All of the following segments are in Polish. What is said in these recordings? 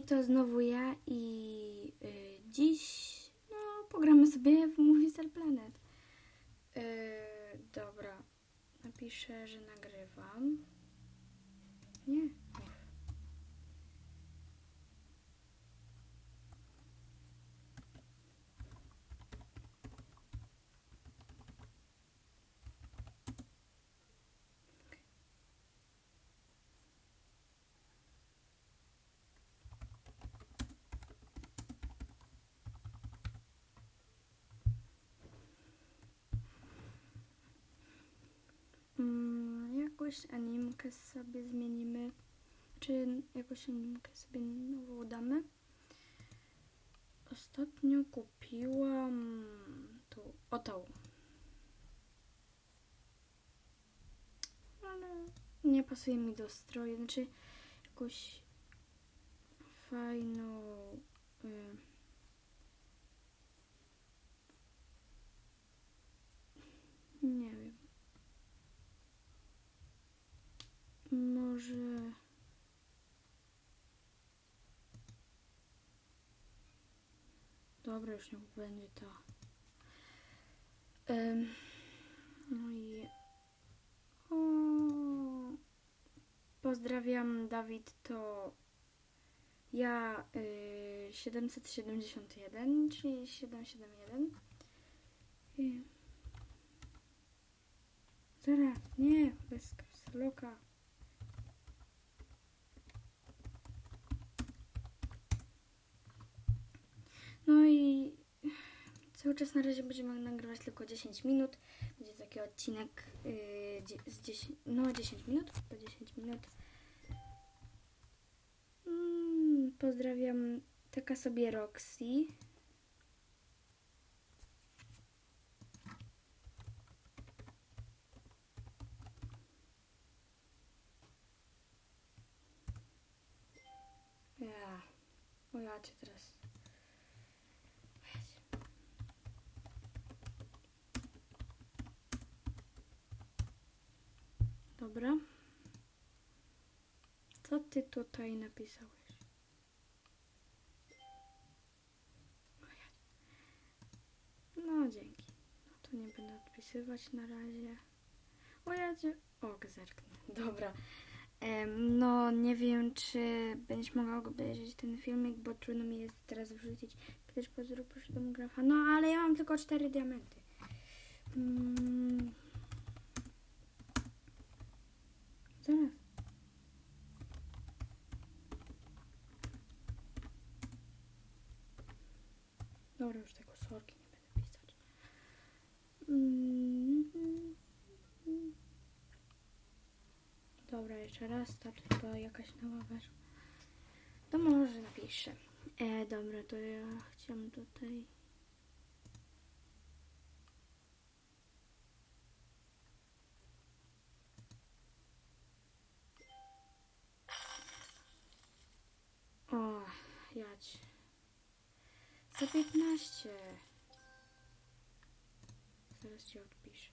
i to znowu ja i y, dziś no, pogramy sobie w Movies Cell Planet. Y, dobra, napiszę, że nagrywam. Nie. Uf. Mm, jakąś animkę sobie zmienimy. Czy jakąś animkę sobie nową damy? Ostatnio kupiłam tą, o tą. Ale nie pasuje mi do stroju. Znaczy jakąś fajną... Y, nie wiem. Może. Dobra, już niech będzie to. Ym, no i. O, pozdrawiam, Dawid. To ja y, 771, czyli 771. I... Zaraz, nie, bez. No i cały czas na razie będziemy nagrywać tylko 10 minut. Będzie taki odcinek yy, z 10, no 10 minut, po 10 minut. Mm, pozdrawiam taka sobie Roxy. Ja, o ja cię teraz. Dobra. Co ty tutaj napisałeś? No dzięki. No to nie będę odpisywać na razie. O ja cię... O, zerknę. Dobra. No nie wiem, czy będziesz mogła obejrzeć ten filmik, bo trudno mi jest teraz wrzucić. Pytać pozdrów proszę do grafa. No ale ja mam tylko cztery diamenty. Mm. Zaraz. Dobra, już tego sorki nie będę pisać. Mm. Dobra, jeszcze raz, start chyba jakaś nowa weszła. To może napiszę. E, dobra, to ja chciałam tutaj... O, jać. Za 15. Zaraz ci odpiszę.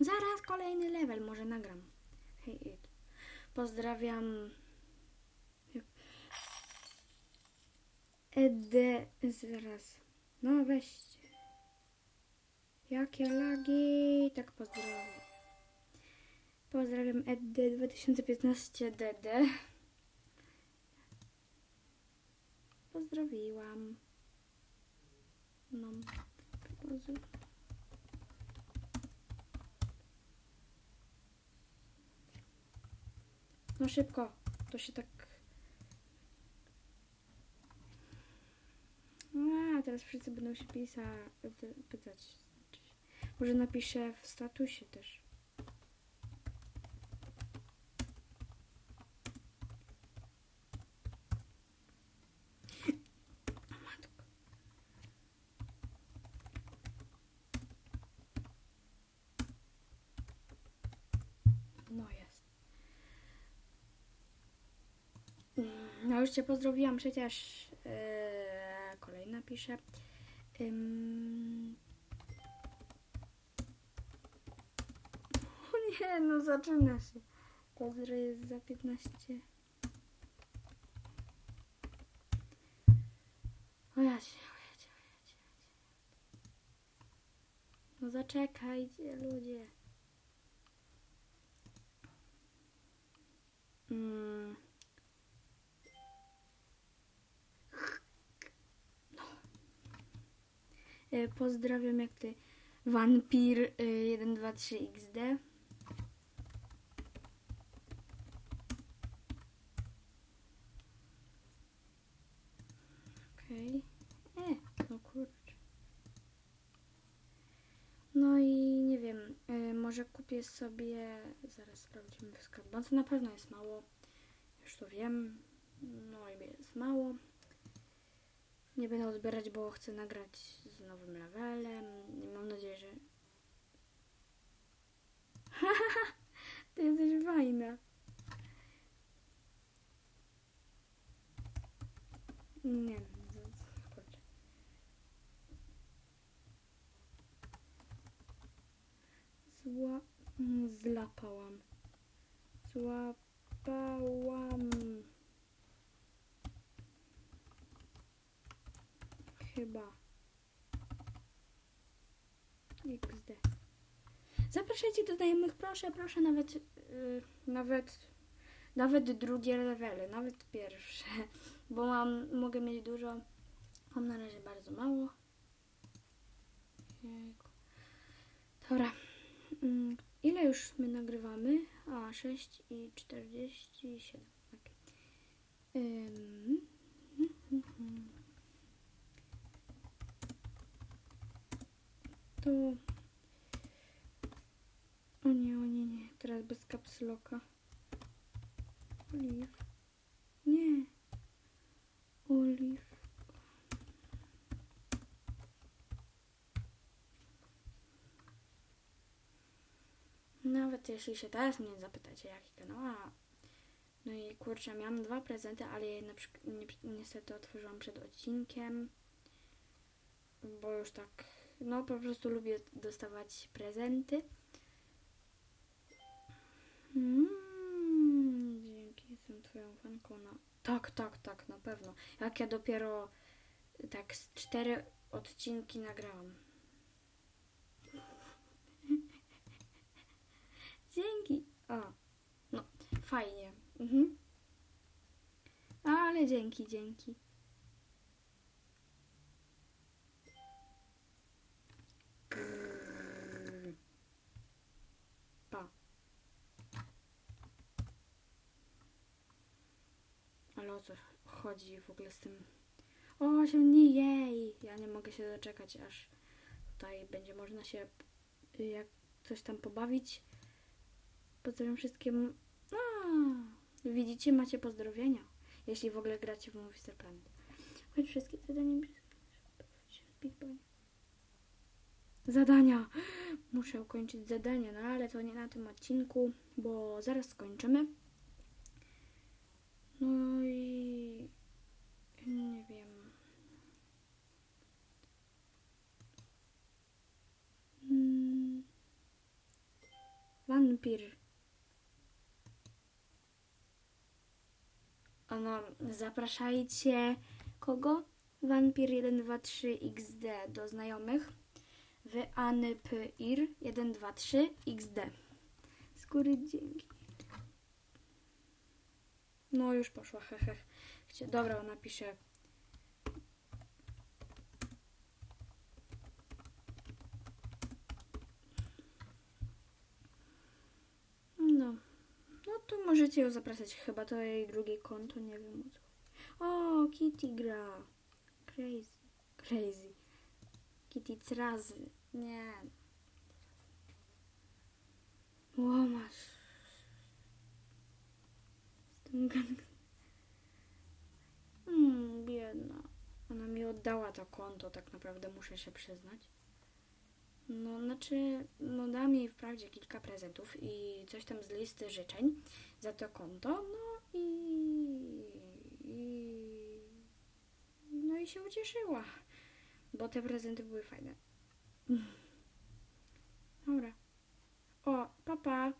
Zaraz kolejny level, może nagram. Hej, it. Pozdrawiam. Ede. Zaraz. No weźcie. Jakie lagi. Tak pozdrawiam. Pozdrawiam Ed 2015 DD. Pozdrowiłam. No. No szybko. To się tak... A, teraz wszyscy będą się pisa, pytać. Może napiszę w statusie też. Matko. No jest. Mm, No już Cię pozdrowiłam przecież. Yy, kolejna pisze. O nie, no zaczyna się. Pozdro jest za 15. O o jacie, o jacie, o jacie. No zaczekajcie, ludzie. Mm. No. E, Pozdrawiam jak ty. Vampir y, 123 XD. Okej. E, no kurczę. No i nie wiem, y, może kupię sobie, zaraz sprawdzimy w to na pewno jest mało, już to wiem, no i jest mało. Nie będę odbierać, bo chcę nagrać z nowym levelem mam nadzieję, że... Ty jesteś fajna. Nie, z- kurczę. Zła... Zlapałam. Złapałam. Chyba. XD. Zapraszajcie do znajomych, proszę, proszę, nawet, yy, nawet, nawet drugie levely, nawet pierwsze, bo mam, mogę mieć dużo, mam na razie bardzo mało. Dobra, Mm, ile już my nagrywamy? A, 6 i 47, okej. Ym, To... O nie, o nie, nie. Teraz bez kapsloka. Oliw. Nie. Oliw. Nawet jeśli się teraz mnie zapytacie, jaki kanał, a no i kurczę, miałam dwa prezenty, ale je na przykład ni- niestety otworzyłam przed odcinkiem, bo już tak, no po prostu lubię dostawać prezenty. Mm, dzięki, jestem twoją fanką na... Tak, tak, tak, na pewno. Jak ja dopiero tak z cztery odcinki nagrałam. Dzięki. O, no, fajnie. Mhm. Ale dzięki, dzięki. Grrr. Pa. Ale o co chodzi w ogóle z tym? O, 8 dni, jej! Ja nie mogę się doczekać, aż tutaj będzie można się jak coś tam pobawić. Pozdrawiam wszystkim. A, widzicie, macie pozdrowienia. Jeśli w ogóle gracie w Movistar Planet. Choć wszystkie zadania. Zadania. Muszę ukończyć zadania, no ale to nie na tym odcinku, bo zaraz skończymy. No i nie wiem. Mm. Wampir. Ono, zapraszajcie kogo? Wampir 123 XD do znajomych. Wy Anypir 123 XD. Z góry dzięki. No już poszła, hehe. Chcie- Dobra, napiszę. No. No to możecie ją zapraszać. Chyba to jej drugie konto, nie wiem o co. O, Kitty gra. Crazy. Crazy. Kitty razy. Nie. O, masz. Z tym. Hmm, biedna. Ona mi oddała to konto, tak naprawdę muszę się przyznać. No, znaczy, no dałam jej wprawdzie kilka prezentów i coś tam z listy życzeń za to konto, no i, i no i się ucieszyła, bo te prezenty były fajne. Dobra. O, papa.